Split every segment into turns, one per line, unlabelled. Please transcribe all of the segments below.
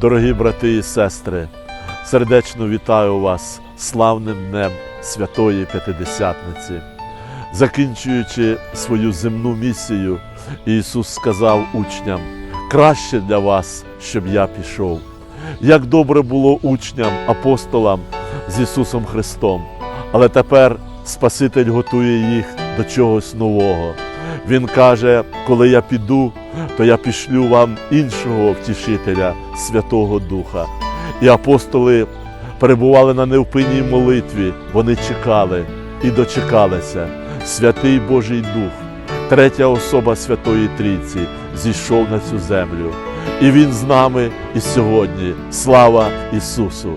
Дорогі брати і сестри, сердечно вітаю вас славним днем Святої П'ятидесятниці. Закінчуючи свою земну місію, Ісус сказав учням: краще для вас, щоб я пішов. Як добре було учням, апостолам з Ісусом Христом, але тепер Спаситель готує їх до чогось нового. Він каже: коли я піду, то я пішлю вам іншого втішителя, Святого Духа. І апостоли перебували на невпинній молитві, вони чекали і дочекалися. Святий Божий Дух, третя особа Святої Трійці, зійшов на цю землю. І Він з нами і сьогодні. Слава Ісусу!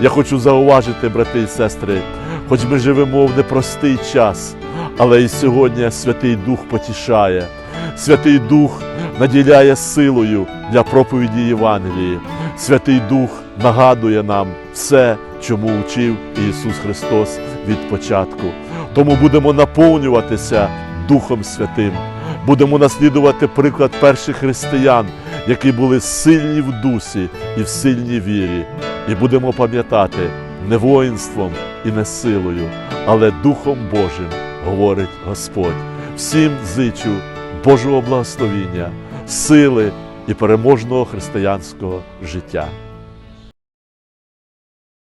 Я хочу зауважити, брати і сестри, хоч ми живемо в непростий час, але і сьогодні Святий Дух потішає. Святий Дух наділяє силою для проповіді Євангелії. Святий Дух нагадує нам все, чому учив Ісус Христос від початку. Тому будемо наповнюватися Духом Святим, будемо наслідувати приклад перших християн, які були сильні в дусі і в сильній вірі, і будемо пам'ятати не воїнством і не силою, але Духом Божим, говорить Господь. Всім зичу Божого благословіння, сили і переможного християнського життя.